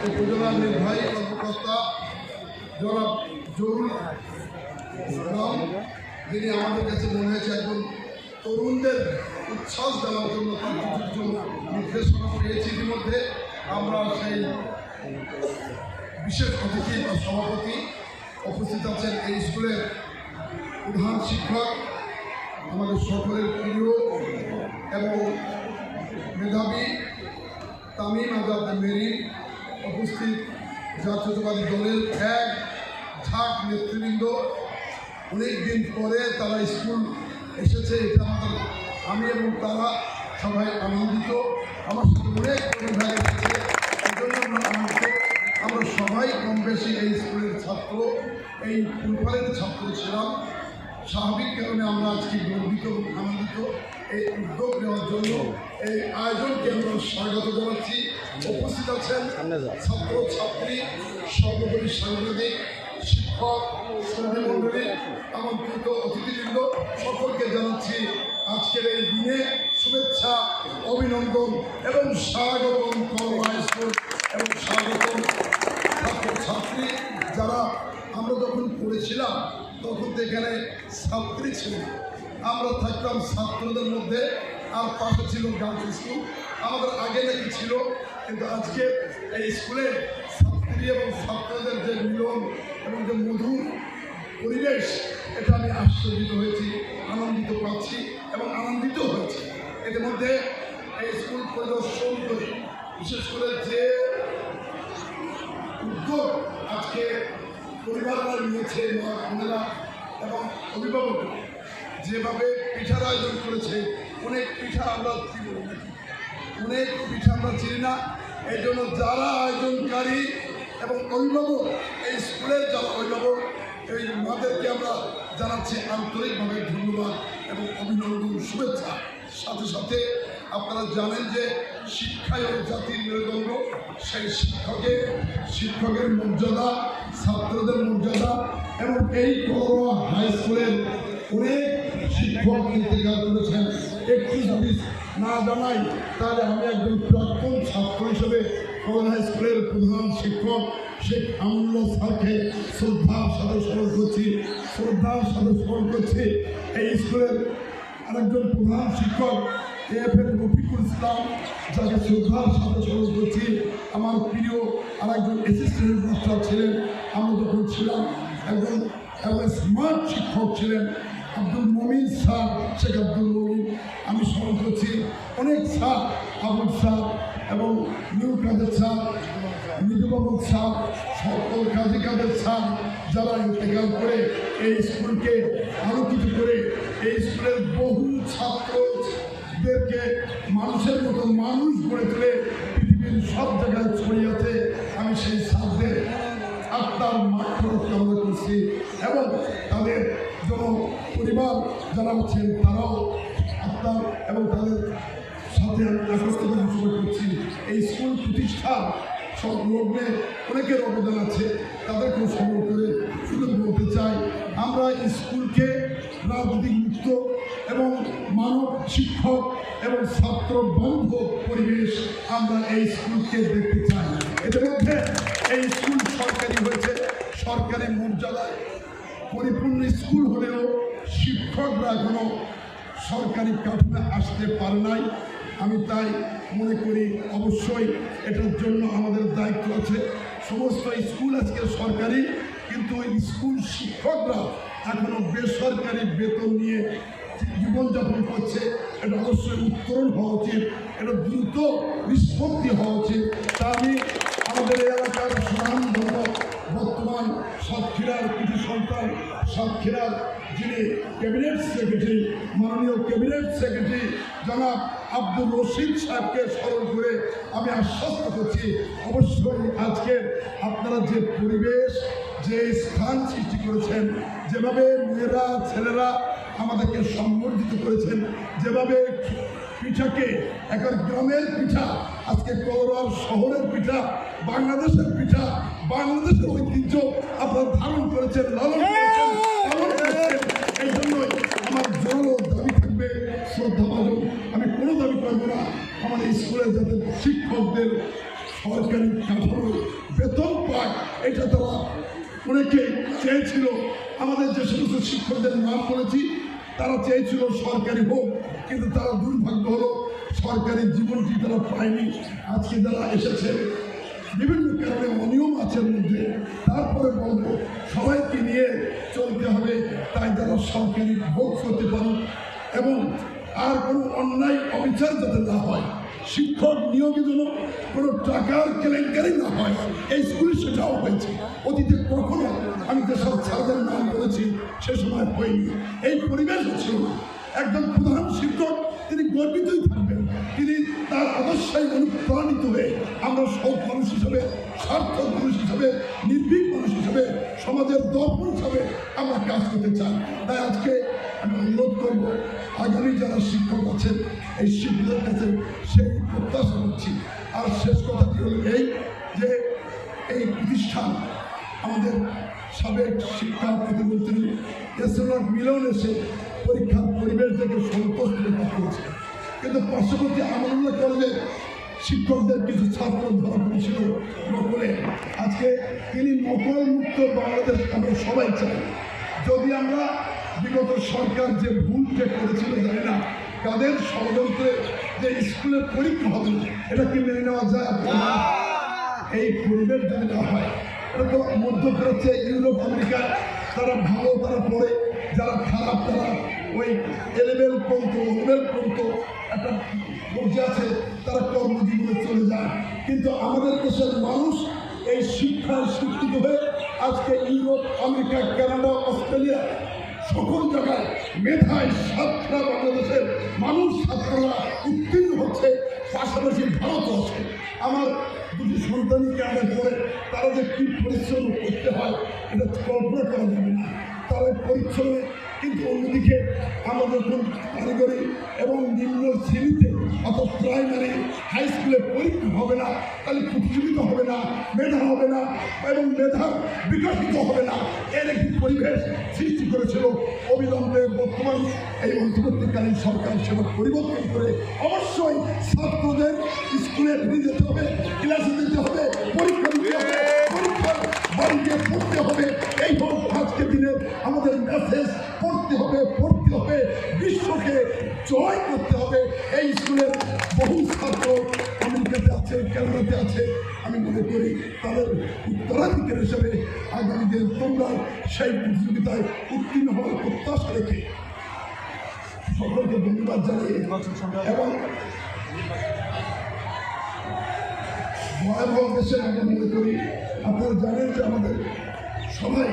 উপজেলা নির্বাহী কর্মকর্তা জনাব জরুল ইসলাম যিনি আমাদের কাছে মনে হয়েছে একজন তরুণদের উচ্ছ্বাস দেওয়ার জন্য কিছু নির্দেশনা পেয়েছি ইতিমধ্যে আমরা সেই বিশেষ অতিথি বা সভাপতি উপস্থিত আছেন এই স্কুলের প্রধান শিক্ষক আমাদের সকলের প্রিয় এবং মেধাবী তামিম আজাদ মেরিন উপস্থিত জাতীয়তাবাদী দলের এক ঝাঁক নেতৃবৃন্দ। অনেক দিন পরে তারা স্কুল এসেছে, এটা আমাদের, আমি এবং তারা সবাই আনন্দিত। আমার সাথে অনেক ভাই এসেছে আনন্দিত। আমরা সবাই কম বেশি এই স্কুলের ছাত্র, এই ফুলফলের ছাত্র ছিলাম। স্বাভাবিক কারণে আমরা আজকে গর্বিত এবং আনন্দিত। এই উদ্যোগ নেওয়ার জন্য এই আয়োজনকে আমরা স্বাগত জানাচ্ছি। উপস্থিত আছেন ছাত্র ছাত্রী সর্বোপরি সাংবাদিক শিক্ষক শ্রমিক মন্ডলী আমন্ত্রিত অতিথিবৃন্দ সকলকে জানাচ্ছি আজকের এই দিনে শুভেচ্ছা অভিনন্দন এবং স্বাগতম করোনা স্কুল এবং স্বাগতম ছাত্র ছাত্রী যারা আমরা যখন পড়েছিলাম তখন তো এখানে ছাত্রী ছিল না। আমরা থাকতাম ছাত্রদের মধ্যে, আর পাশে ছিল গার্লস স্কুল আমাদের আগে নাকি ছিল, কিন্তু আজকে এই স্কুলে ছাত্রী এবং ছাত্রদের যে মিলন এবং যে মধুর পরিবেশ, এটা আমি আশ্চর্যিত হয়েছি, আনন্দিত পাচ্ছি এবং আনন্দিত হয়েছি। এর মধ্যে এই স্কুল পরিদর্শন করে, বিশেষ করে যে উদ্যোগ আজকে পরিবাররা নিয়েছে মা এবং অভিভাবক যেভাবে পিঠার আয়োজন করেছে, অনেক পিঠা আমরা চিনি। অনেক পিঠা আমরা চিনি না এই জন্য যারা আয়োজনকারী এবং অভিভাবক, এই স্কুলের যারা অভিভাবক, এই মাদেরকে আমরা জানাচ্ছি আন্তরিকভাবে ধন্যবাদ এবং অভিনন্দন, শুভেচ্ছা সাথে সাথে আপনারা জানেন যে শিক্ষাই ও জাতির মেরুদণ্ড, সেই শিক্ষকের শিক্ষকের মর্যাদা, ছাত্রদের মর্যাদা এবং এই করোনা হাই স্কুলের অনেক শিক্ষক ইন্তেকাল করেছেন। একটু যদি না জানাই, তাহলে আমি একজন প্রাক্তন ছাত্র হিসেবে করোনা স্কুলের প্রধান শিক্ষক শেখ আমুল্লাহ স্যারকে শ্রদ্ধার সাথে স্মরণ করছি, শ্রদ্ধার সাথে স্মরণ করছি। এই স্কুলের আরেকজন প্রধান শিক্ষক, এফ এম রফিকুল ইসলাম, যাকে শ্রদ্ধার সাথে স্মরণ করছি। আমার প্রিয় আরেকজন অ্যাসিস্ট্যান্ট মাস্টার ছিলেন, আমরা যখন ছিলাম, একজন স্মার্ট শিক্ষক ছিলেন আব্দুল মমিন স্যার, শেখ আব্দুল মমিন, আমি স্মরণ করছি। অনেক স্যার, আবুল স্যার এবং নিউ কাদের স্যার মৃদুবাবু স্যার, সকল কাজী কাদের স্যার, যারা ইন্তেকাল করে এই স্কুলকে আরও কিছু করে, এই স্কুলের বহু ছাত্রদেরকে মানুষের মতো মানুষ গড়ে তুলে পৃথিবীর সব জায়গায় ছড়িয়েছে আমি সেই স্যারদের আত্মার মাত্র কামনা করছি এবং তাদের জন্য পরিবার যারা আছেন, তারাও আত্মার এবং তাদের সাথে আমি করছি, এই স্কুল প্রতিষ্ঠা সব লগ্নে অনেকের অবদান আছে, তাদেরকেও স্মরণ করে শুধু বলতে চাই। আমরা স্কুলকে রাজনৈতিক মুক্ত এবং মানব শিক্ষক এবং ছাত্র বন্ধ পরিবেশ আমরা এই স্কুলকে দেখতে চাই। এদের মধ্যে এই স্কুল সরকারি হয়েছে, সরকারি মর্যাদায় পরিপূর্ণ স্কুল হলেও শিক্ষকরা এখনও সরকারি কাঠামে আসতে পারে নাই। আমি তাই মনে করি অবশ্যই এটার জন্য আমাদের দায়িত্ব আছে। সমস্ত স্কুল আজকে সরকারি, কিন্তু ওই স্কুল শিক্ষকরা এখনও বেসরকারি বেতন নিয়ে জীবনযাপন করছে, এটা অবশ্যই উত্তরণ হওয়া উচিত, এটা দ্রুত নিষ্পত্তি হওয়া উচিত। তা আমি আমাদের এলাকার সুনামধন্য বর্তমান সাতক্ষীরার কৃতি সন্তান, সাতক্ষীরার যিনি ক্যাবিনেট সেক্রেটারি, মাননীয় ক্যাবিনেট সেক্রেটারি জনাব আব্দুল রশিদ সাহেবকে স্মরণ করে আমি আশ্বস্ত করছি, অবশ্যই আজকে আপনারা যে পরিবেশ, যে স্থান সৃষ্টি করেছেন, যেভাবে মেয়েরা, ছেলেরা আমাদেরকে সম্বর্ধিত করেছেন, যেভাবে পিঠাকে এখন গ্রামের পিঠা, আজকে কলরার শহরের পিঠা, বাংলাদেশের পিঠা, বাংলাদেশের ঐতিহ্য আপনারা ধারণ করেছেন, লালন করেছেন। শ্রদ্ধা ভাজন আমি কোনো দাবি করব না আমার এই স্কুলে যাতে শিক্ষকদের সরকারি কাঠামো, বেতন পায় এটা তারা অনেকে চেয়েছিল। আমাদের যে সমস্ত শিক্ষকদের নাম করেছি তারা চেয়েছিল সরকারি হোক, কিন্তু তারা দুর্ভাগ্য হলো, সরকারি জীবনটি তারা পায়নি। আজকে যারা এসেছে, বিভিন্ন কারণে অনিয়ম আছে মধ্যে, তারপরে বলব, সবাইকে নিয়ে চলতে হবে, তাই যারা সরকারি ভোগ করতে পারুন, এবং আর কোনো অন্যায় অবিচার যাতে না হয়। শিক্ষক নিয়োগের জন্য কোনো টাকার কেলেঙ্কারি না হয়। এই স্কুলে সেটাও হয়েছে। অতীতে কখনো আমি যেসব ছাত্রদের নাম বলেছি, সে সময় হয়নি। এই পরিবেশ না একজন প্রধান শিক্ষক, তিনি গর্বিতই থাকবেন। তিনি তার অবশ্যই অনুপ্রাণিত হয়ে আমরা সব মানুষ হিসাবে, সার্থক মানুষ হিসাবে, নির্ভীক মানুষ হিসাবে, সমাজের দর্পণ হিসাবে আমরা কাজ করতে চাই। তাই আজকে আমি অনুরোধ করব আগামী যারা শিক্ষক আছেন, এই শিক্ষকদের কাছে সেই প্রত্যাশা করছি। আর শেষ কথাটি হল এই যে এই প্রতিষ্ঠান আমাদের সাবেক শিক্ষা প্রতিমন্ত্রী এসএনআর মিলন এসে পরীক্ষার পরিবেশ থেকে সন্তুষ্ট প্রকাশ করেছে। কিন্তু পার্শ্ববর্তী আমল্লা কলেজের শিক্ষকদের কিছু ছাত্র ধরা পড়েছিল নকলে আজকে তিনি নকল মুক্ত বাংলাদেশ আমরা সবাই চাই। যদি আমরা বিগত সরকার যে ভুলটা করেছিল জানি না। কাদের ষড়যন্ত্রে যে স্কুলের পরীক্ষা হবে এটা কি মেনে নেওয়া যায়? এই পরিবেশ যদি না হয়। এটা তো মধ্যপ্রাচ্যে ইউরোপ আমেরিকা তারা ভালো তারা পড়ে। যারা খারাপ তারা ওই এলেভেল পর্যন্ত লেভেল পর্যন্ত একটা পর্যায়ে আছে তারা কর্মজীবনে চলে যায়। কিন্তু আমাদের দেশের মানুষ এই শিক্ষায় শিক্ষিত হয়ে আজকে ইউরোপ আমেরিকা কানাডা অস্ট্রেলিয়া সকল জায়গায় মেধায় সাতটা বাংলাদেশের মানুষ ছাত্ররা উত্তীর্ণ হচ্ছে, পাশাপাশি ভারত হচ্ছে আমার দুটি সন্তানকে কাজে করে তারা যে কী পরিশ্রম করতে হয়, এটা কল্পনা করা যাবে না। তারা পরিশ্রমে কিন্তু অন্যদিকে আমাদের কারিগরি এবং নিম্ন শ্রেণীতে অর্থাৎ প্রাইমারি হাই স্কুলে পরীক্ষা হবে না, তাহলে প্রতিযোগিতা হবে না, মেধা হবে না, এবং মেধা বিকশিত হবে না। এর একটি পরিবেশ সৃষ্টি করেছিল অবিলম্বে বর্তমান এই অন্তর্বর্তীকালীন সরকার পরিবর্তন করে। অবশ্যই ছাত্রদের স্কুলে ফিরে যেতে হবে, ক্লাসে যেতে হবে, পরীক্ষা দিতে হবে বাড়িতে পড়তে হবে। এই হোক আজকের দিনে আমাদের মেসেজ পড়তে হবে পড়তে হবে, বিশ্বকে জয় করতে হবে। এই স্কুলের বহু ছাত্র আমেরিকাতে আছে ক্যানাডাতে আছে, আমি মনে করি তাদের উত্তরাধিকার হিসেবে আগামী দিন তোমরা সেই প্রতিযোগিতায় উত্তীর্ণ হওয়ার প্রত্যাশা রেখে সকলকে ধন্যবাদ জানিয়ে এবং ভয়াবহ দেশের আমরা মনে করি, আপনারা জানেন যে আমাদের সবাই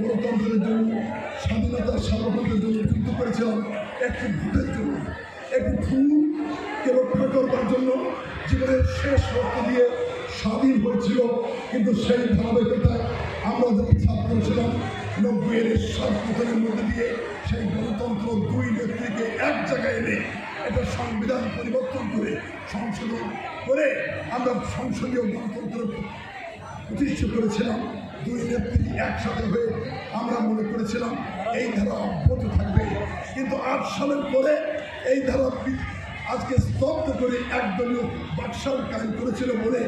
গণতন্ত্রের জন্য, স্বাধীনতার সার্বভৌমত্বের জন্য যুদ্ধ করেছিলাম একটি ভোটের জন্য। একটি ফুলকে রক্ষা করবার জন্য জীবনের শেষ রক্ত দিয়ে স্বাধীন হয়েছিল। কিন্তু সেই ধারাবাহিকতায় আমরা যারা ছাত্র ছিলাম নব্বইয়ের সাত বছরের মধ্যে দিয়ে সেই গণতন্ত্র দুই নেত্রীকে এক জায়গায় এনে এটা সংবিধান পরিবর্তন করে, সংশোধন করে আমরা সংসদীয় গণতন্ত্র প্রতিষ্ঠা করেছিলাম। দুই নেত্রী একসাথে হয়ে আমরা মনে করেছিলাম, এই ধারা অব্যাহত থাকবে। কিন্তু আট সালের পরে এই ধারা আজকে স্তব্ধ করে একদলীয় বাকশাল কায়েম করেছিল বলে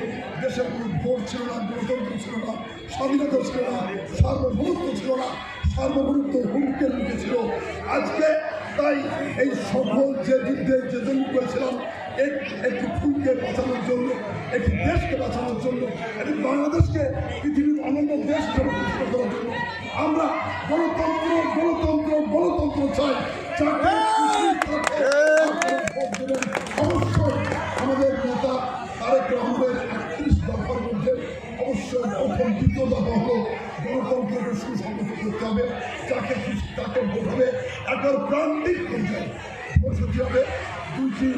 দেশের কোনো ভোট ছিল না, গণতন্ত্র ছিল না, স্বাধীনতা ছিল না, সার্বভৌমত্ব ছিল না, সার্বভৌমত্ব হুমকের মুখে ছিল। আজকে তাই এই সফল যে যুদ্ধে যে জন্য করেছিলাম, এক একটি ফুলকে বাঁচানোর জন্য, একটি দেশকে বাঁচানোর জন্য, একটি বাংলাদেশকে পৃথিবীর অনন্য দেশ করার জন্য আমরা গণতন্ত্র গণতন্ত্র গণতন্ত্র চাই। যাকে করতে হবে তাকে ভোট হবে একবার প্রান্তিক পর্যায়ে হতে হবে, দুইটি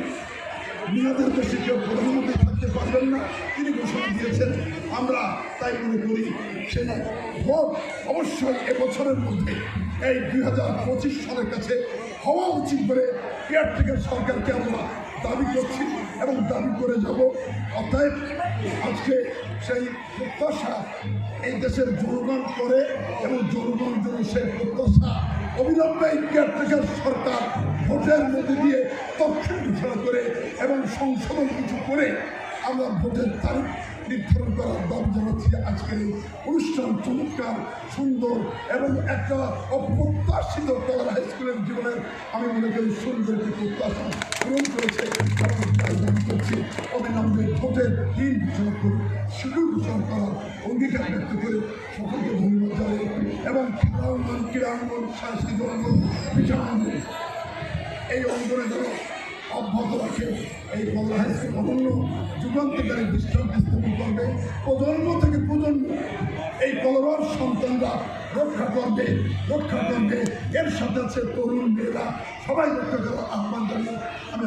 মেয়াদের বেশি কেউ প্রধানমন্ত্রী থাকতে পারবেন না, তিনি ঘোষণা দিয়েছেন, আমরা তাই মনে করি সেই ভোট অবশ্যই এবছরের মধ্যে, এই দুই হাজার পঁচিশ সালের কাছে হওয়া উচিত বলে কেয়ারটেকার সরকারকে আমরা দাবি করছি এবং দাবি করে যাব। অতএব আজকে সেই প্রত্যাশা এই দেশের জনগণ করে এবং জনগণ যেন সেই প্রত্যাশা অবিলম্বে কেয়ারটেকার সরকার ভোটের মধ্যে দিয়ে তথ্য ঘোষণা করে এবং সংশোধন কিছু করে আমরা ভোটের তারিখ নির্ধারণ করার দাবি জানাচ্ছি আজকের এই অনুষ্ঠান চমৎকার, সুন্দর এবং একটা অপ্রত্যাশিত কলার হাই স্কুলের জীবনের আমি মনে করি সুন্দর একটি প্রত্যাশা পূরণ করেছে। করছি ভোটের দিন শিডিউল ঘোষণা করার অঙ্গীকার ব্যক্ত করে সকলকে ধন্যবাদ জানাই এবং খেলা অঙ্গন ক্রীড়া অঙ্গন সাংস্কৃতিক অঙ্গন পিঠা অঙ্গন এই অঙ্গনে যেন অব্যাহত রাখে। এই বাংলা হাইস্কুল অনন্য যুগান্তকারী দৃষ্টান্ত স্থাপন করবে। প্রজন্ম থেকে প্রজন্ম এই কলরব সন্তানরা রক্ষা করবে রক্ষা করবে। এর সাথে আছে তরুণ মেয়েরা। সবাই রক্ষা করার আহ্বান জানিয়ে আমি